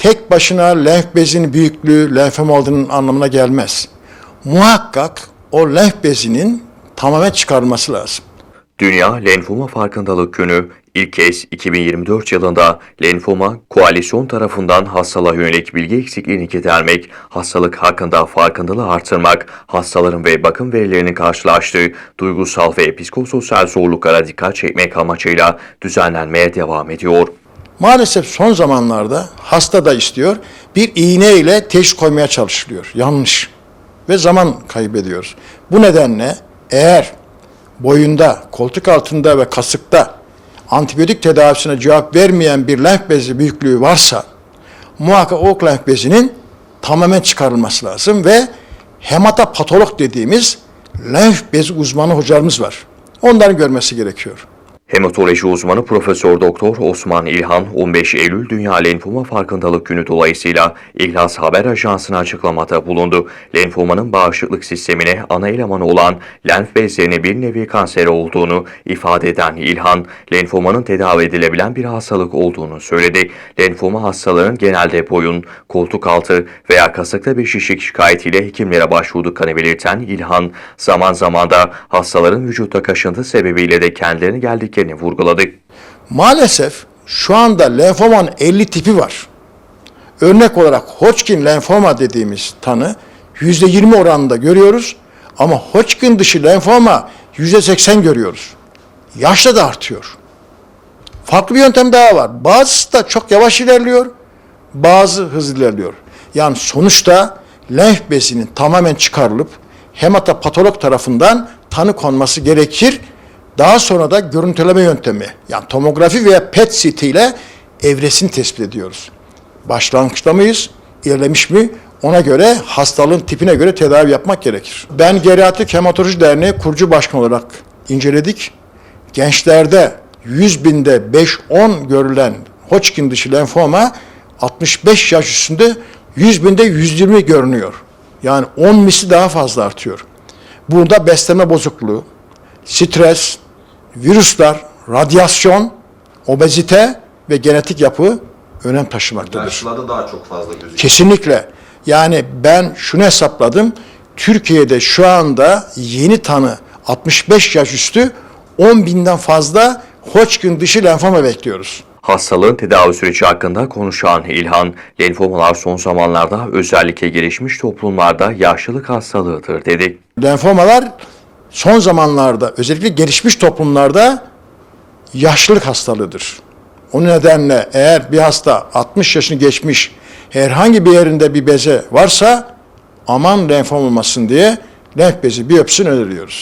tek başına lenf bezinin büyüklüğü lenfom olduğunun anlamına gelmez. Muhakkak o lenf bezinin tamamen çıkarılması lazım. Dünya Lenfoma Farkındalık Günü ilk kez 2024 yılında lenfoma koalisyon tarafından hastalığa yönelik bilgi eksikliğini gidermek, hastalık hakkında farkındalığı artırmak, hastaların ve bakım verilerinin karşılaştığı duygusal ve psikososyal zorluklara dikkat çekmek amacıyla düzenlenmeye devam ediyor. Maalesef son zamanlarda hasta da istiyor bir iğne ile teşhis koymaya çalışılıyor. Yanlış. Ve zaman kaybediyoruz. Bu nedenle eğer boyunda, koltuk altında ve kasıkta antibiyotik tedavisine cevap vermeyen bir lenf bezi büyüklüğü varsa muhakkak o lenf bezinin tamamen çıkarılması lazım ve hematopatolog dediğimiz lenf bezi uzmanı hocalarımız var. Onların görmesi gerekiyor. Hematoloji uzmanı Profesör Doktor Osman İlhan 15 Eylül Dünya Lenfoma Farkındalık Günü dolayısıyla İhlas Haber Ajansı'na açıklamada bulundu. Lenfomanın bağışıklık sistemine ana elemanı olan lenf bezlerine bir nevi kanser olduğunu ifade eden İlhan, lenfomanın tedavi edilebilen bir hastalık olduğunu söyledi. Lenfoma hastaların genelde boyun, koltuk altı veya kasıkta bir şişik şikayetiyle hekimlere başvurduklarını belirten İlhan, zaman zaman da hastaların vücutta kaşıntı sebebiyle de kendilerine geldiklerini vurguladı. Maalesef şu anda lenfomanın 50 tipi var. Örnek olarak Hodgkin lenfoma dediğimiz tanı %20 oranında görüyoruz ama Hodgkin dışı lenfoma %80 görüyoruz. Yaşla da artıyor. Farklı bir yöntem daha var. Bazısı da çok yavaş ilerliyor, bazı hızlı ilerliyor. Yani sonuçta lenf bezinin tamamen çıkarılıp hematopatolog tarafından tanı konması gerekir. Daha sonra da görüntüleme yöntemi yani tomografi veya PET CT ile evresini tespit ediyoruz. Başlangıçta mıyız? İlerlemiş mi? Ona göre hastalığın tipine göre tedavi yapmak gerekir. Ben Geriatrik Hematoloji Derneği kurucu başkan olarak inceledik. Gençlerde 100 binde 5-10 görülen Hodgkin dışı lenfoma 65 yaş üstünde 100 binde 120 görünüyor. Yani 10 misli daha fazla artıyor. Burada beslenme bozukluğu, stres, virüsler, radyasyon, obezite ve genetik yapı önem taşımaktadır. Yaşlılarda daha çok fazla gözüküyor. Kesinlikle. Yani ben şunu hesapladım. Türkiye'de şu anda yeni tanı 65 yaş üstü 10 binden fazla Hodgkin dışı lenfoma bekliyoruz. Hastalığın tedavi süreci hakkında konuşan İlhan, lenfomalar son zamanlarda özellikle gelişmiş toplumlarda yaşlılık hastalığıdır dedi. Lenfomalar son zamanlarda özellikle gelişmiş toplumlarda yaşlılık hastalığıdır. O nedenle eğer bir hasta 60 yaşını geçmiş herhangi bir yerinde bir beze varsa aman lenfom olmasın diye lenf bezi biyopsisini öneriyoruz.